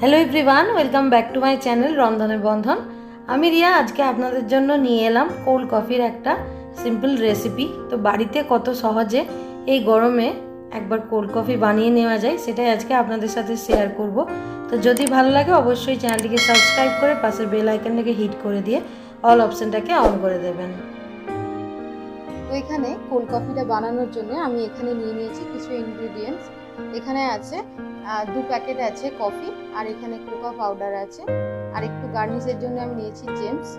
Hello everyone welcome back to my channel রন্ধনের বন্ধন আমি রিয়া, আজকে আপনাদের জন্য নিয়ে এলাম কোল্ড কফির একটা সিম্পল রেসিপি তো বাড়িতে কত সহজে এই গরমে একবার কোল্ড কফি বানিয়ে নেওয়া যায়, সেটাই আজকে আপনাদের সাথে শেয়ার করব। তো যদি ভালো লাগে, অবশ্যই চ্যানেলটিকে সাবস্ক্রাইব করে পাশের বেল আইকনটাকে হিট করে দিয়ে অল অপশানটাকে অন করে দেবেন। তো এখানে কোল্ড কফিটা বানানোর জন্য আমি এখানে নিয়ে নিয়েছি কিছু ইনগ্রিডিয়েন্টস এখানে আছে দু প্যাকেট আছে কফি, আর এখানে কোকো পাউডার আছে। আর একটু গার্নিশের জন্য আমি নিয়েছি জেমস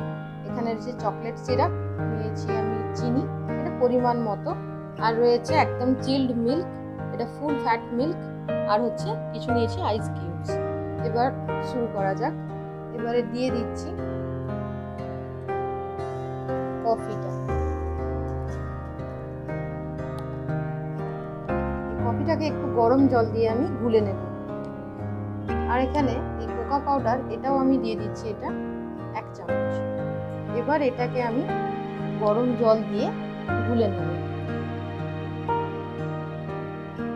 এখানে রয়েছে চকলেট সিরাপ নিয়েছি আমি চিনি, এটা পরিমাণ মতো। আর রয়েছে একদম চিল্ড মিল্ক এটা ফুল ফ্যাট মিল্ক আর হচ্ছে কিছু নিয়েছি আইস কিউবস এবার শুরু করা যাক। এবারে দিয়ে দিচ্ছি কফিটা কফিটাকে একটু গরম জল দিয়ে আমি গুলে নেব। আর এখানে এই কোকা পাউডার, এটাও আমি দিয়ে দিচ্ছি এটা এক চামচ। এবার এটাকে আমি গরম জল দিয়ে গুলে নেব।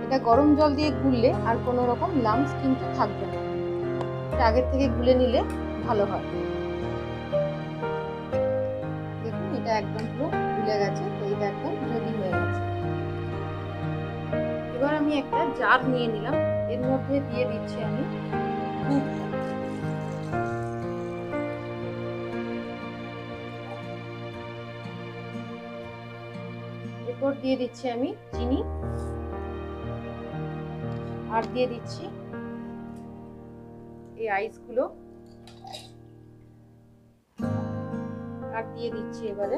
এটা গরম জল দিয়ে গুললে আর কোনো রকম লামস কিন্তু থাকবে না। এটা আগের থেকে গুলে নিলে ভালো হয়। দেখুন, এটা একদম পুরো গুলে গেছে। তো এটা একদম রেডি হয়ে গেছে। এবার আমি একটা জার নিয়ে নিলাম। এর মধ্যে দিয়ে দিচ্ছি আমি এরপর দিয়ে দিচ্ছি আমি চিনি। আর দিয়ে দিচ্ছি এই আইসগুলো। আর দিয়ে দিচ্ছি এবারে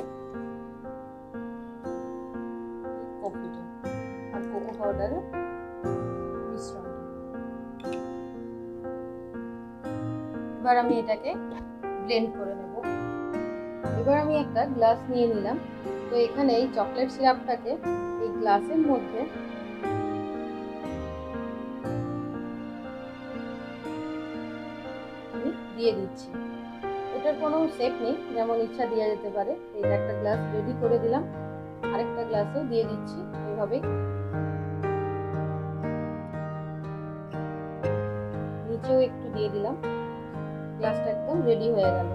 কোকো মিশ্রণ। এবার আমি এটাকে ব্লেন্ড করে নেব। এবার আমি একটা গ্লাস নিয়ে নিলাম। তো এখানে এই চকলেট সিরাপটাকে এই গ্লাসের মধ্যে আমি দিয়ে দিচ্ছি। এটার কোনো শেপ নেই, যেমন ইচ্ছা দেওয়া যেতে পারে। এটা একটা গ্লাস রেডি করে দিলাম। আরেকটা গ্লাসেও দিয়ে দিচ্ছি। এভাবে নিচেও একটু দিয়ে দিলাম। গ্লাসটা একদম রেডি হয়ে গেল।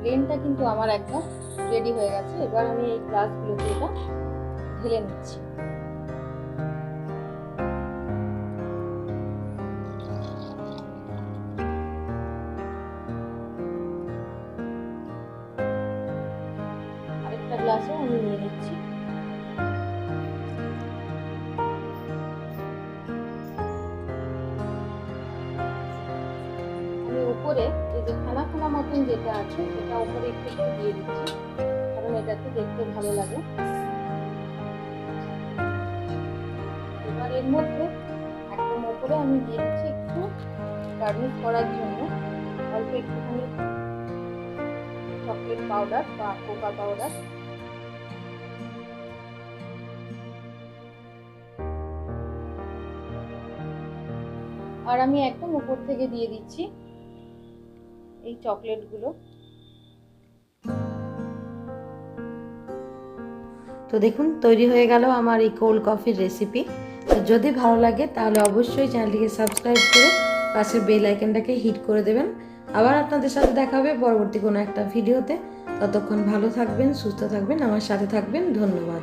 ব্লেনটা কিন্তু আমার একদম রেডি হয়ে গেছে। এবার আমি এই গ্লাসগুলোতে এটা ঢেলে নিচ্ছি। আরেকটা গ্লাসও আমি নিয়ে নিচ্ছি। উপরে এই যে খানা খানা মতন যেটা আছে, সেটা উপরে একটু একটু দিয়ে দিচ্ছি। কারণ এটাতে দেখতে ভালো লাগে। এবার এর মধ্যে একদম উপরে আমি দিয়ে দিচ্ছি একটু গার্নিশ করার জন্য। অল্প একটুখানি চকলেট পাউডার বা কোকা পাউডার আর আমি একদম উপর থেকে দিয়ে দিচ্ছি। এই চকলেটগুলো। তো দেখুন, তৈরি হয়ে গেল আমার এই কোল্ড কফির রেসিপি যদি ভালো লাগে, তাহলে অবশ্যই চ্যানেলটিকে সাবস্ক্রাইব করে পাশের বেল আইকনটাকে হিট করে দেবেন। আবার আপনাদের সাথে দেখা হবে পরবর্তী কোনো একটা ভিডিওতে। ততক্ষণ ভালো থাকবেন, সুস্থ থাকবেন, আমার সাথে থাকবেন। ধন্যবাদ।